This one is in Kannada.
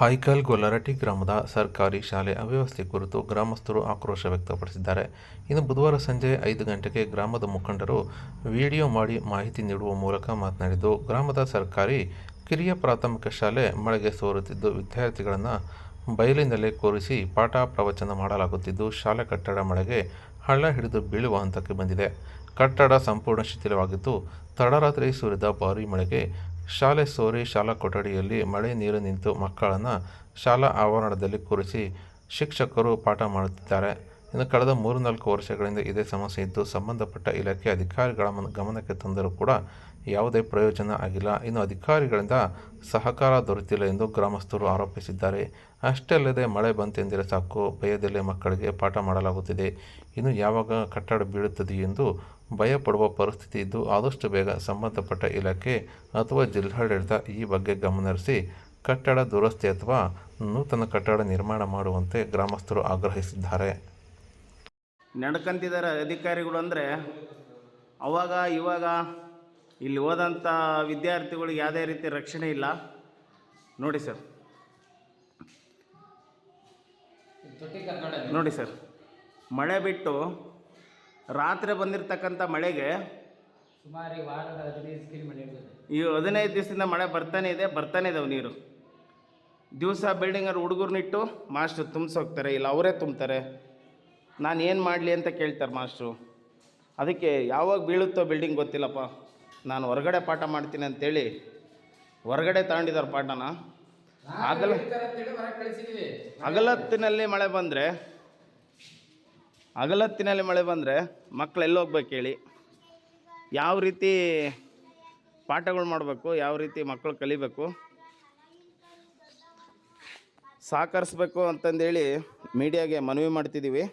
ಹೈಕಲ್ ಗೊಲ್ಲರಟ್ಟಿ ಗ್ರಾಮದ ಸರ್ಕಾರಿ ಶಾಲೆ ಅವ್ಯವಸ್ಥೆ ಕುರಿತು ಗ್ರಾಮಸ್ಥರು ಆಕ್ರೋಶ ವ್ಯಕ್ತಪಡಿಸಿದ್ದಾರೆ. ಇನ್ನು ಬುಧವಾರ ಸಂಜೆ ಐದು ಗಂಟೆಗೆ ಗ್ರಾಮದ ಮುಖಂಡರು ವಿಡಿಯೋ ಮಾಡಿ ಮಾಹಿತಿ ನೀಡುವ ಮೂಲಕ ಮಾತನಾಡಿದ್ದು, ಗ್ರಾಮದ ಸರ್ಕಾರಿ ಕಿರಿಯ ಪ್ರಾಥಮಿಕ ಶಾಲೆ ಮಳೆಗೆ ಸೋರುತ್ತಿದ್ದು, ವಿದ್ಯಾರ್ಥಿಗಳನ್ನು ಬಯಲಿನಲ್ಲೇ ಕೂರಿಸಿ ಪಾಠ ಪ್ರವಚನ ಮಾಡಲಾಗುತ್ತಿದ್ದು, ಶಾಲೆ ಕಟ್ಟಡ ಮಳೆಗೆ ಹಳ್ಳ ಹಿಡಿದು ಬೀಳುವ ಹಂತಕ್ಕೆ ಬಂದಿದೆ. ಕಟ್ಟಡ ಸಂಪೂರ್ಣ ಶಿಥಿಲವಾಗಿದ್ದು, ತಡರಾತ್ರಿ ಸುರಿದ ಭಾರೀ ಮಳೆಗೆ ಶಾಲೆ ಸೋರಿ ಶಾಲಾ ಕೊಠಡಿಯಲ್ಲಿ ಮಳೆ ನೀರು ನಿಂತು ಮಕ್ಕಳನ್ನು ಶಾಲಾ ಆವರಣದಲ್ಲಿ ಕೂರಿಸಿ ಶಿಕ್ಷಕರು ಪಾಠ ಮಾಡುತ್ತಿದ್ದಾರೆ. ಇನ್ನು ಕಳೆದ ಮೂರು ನಾಲ್ಕು ವರ್ಷಗಳಿಂದ ಇದೇ ಸಮಸ್ಯೆ ಇದ್ದು, ಸಂಬಂಧಪಟ್ಟ ಇಲಾಖೆ ಅಧಿಕಾರಿಗಳ ಮನ- ಗಮನಕ್ಕೆ ತಂದರೂ ಕೂಡ ಯಾವುದೇ ಪ್ರಯೋಜನ ಆಗಿಲ್ಲ. ಇನ್ನು ಅಧಿಕಾರಿಗಳಿಂದ ಸಹಕಾರ ದೊರೆತಿಲ್ಲ ಎಂದು ಗ್ರಾಮಸ್ಥರು ಆರೋಪಿಸಿದ್ದಾರೆ. ಅಷ್ಟೇ ಅಲ್ಲದೆ ಮಳೆ ಬಂತೆಂದರೆ ಸಾಕು, ಭಯದಲ್ಲೇ ಮಕ್ಕಳಿಗೆ ಪಾಠ ಮಾಡಲಾಗುತ್ತಿದೆ. ಇನ್ನು ಯಾವಾಗ ಕಟ್ಟಡ ಬೀಳುತ್ತದೆ ಎಂದು ಭಯಪಡುವ ಪರಿಸ್ಥಿತಿ ಇದ್ದು, ಆದಷ್ಟು ಬೇಗ ಸಂಬಂಧಪಟ್ಟ ಇಲಾಖೆ ಅಥವಾ ಜಿಲ್ಲಾಡಳಿತ ಈ ಬಗ್ಗೆ ಗಮನಹರಿಸಿ ಕಟ್ಟಡ ದುರಸ್ತಿ ಅಥವಾ ನೂತನ ಕಟ್ಟಡ ನಿರ್ಮಾಣ ಮಾಡುವಂತೆ ಗ್ರಾಮಸ್ಥರು ಆಗ್ರಹಿಸಿದ್ದಾರೆ. ನಡ್ಕಂತಿದ್ದಾರೆ ಅಧಿಕಾರಿಗಳು ಅಂದರೆ ಅವಾಗ ಇವಾಗ ಇಲ್ಲಿ ಹೋದಂಥ ವಿದ್ಯಾರ್ಥಿಗಳಿಗೆ ಯಾವುದೇ ರೀತಿ ರಕ್ಷಣೆ ಇಲ್ಲ. ನೋಡಿ ಸರ್. ನೋಡಿ ಸರ್. ಮಳೆ ಬಿಟ್ಟು ರಾತ್ರಿ ಬಂದಿರತಕ್ಕಂಥ ಮಳೆಗೆ ಸುಮಾರು ಈ ಹದಿನೈದು ದಿವಸದಿಂದ ಮಳೆ ಬರ್ತಾನೆ ಇದೆ ಬರ್ತಾನೆ ಇದಾವೆ ನೀರು. ದಿವಸ ಬಿಲ್ಡಿಂಗಲ್ಲಿ ಹುಡುಗರ್ನಿಟ್ಟು ಮಾಸ್ಟರ್ ತುಂಬಿಸೋಗ್ತಾರೆ ಇಲ್ಲ ಅವರೇ ತುಂಬ್ತಾರೆ. ನಾನು ಏನು ಮಾಡಲಿ ಅಂತ ಕೇಳ್ತಾರೆ ಮಾಸ್ಟ್ರು ಅದಕ್ಕೆ ಯಾವಾಗ ಬೀಳುತ್ತೋ ಬಿಲ್ಡಿಂಗ್ ಗೊತ್ತಿಲ್ಲಪ್ಪ. ನಾನು ಹೊರಗಡೆ ಪಾಠ ಮಾಡ್ತೀನಿ ಅಂತೇಳಿ ಹೊರಗಡೆ ತಗೊಂಡಿದ್ದಾರೆ ಪಾಠನ. ಅಗಲ ಅಗಲತ್ತಿನಲ್ಲಿ ಮಳೆ ಬಂದರೆ ಅಗಲತ್ತಿನಲ್ಲಿ ಮಳೆ ಬಂದರೆ ಮಕ್ಕಳು ಎಲ್ಲಿ ಹೋಗ್ಬೇಕು ಹೇಳಿ ಯಾವ ರೀತಿ ಪಾಠಗಳು ಮಾಡಬೇಕು ಯಾವ ರೀತಿ ಮಕ್ಕಳು ಕಲಿಬೇಕು ಸಹಕರಿಸ್ಬೇಕು ಅಂತಂದೇಳಿ ಮೀಡಿಯಾಗೆ ಮನವಿ ಮಾಡ್ತಿದ್ದೀವಿ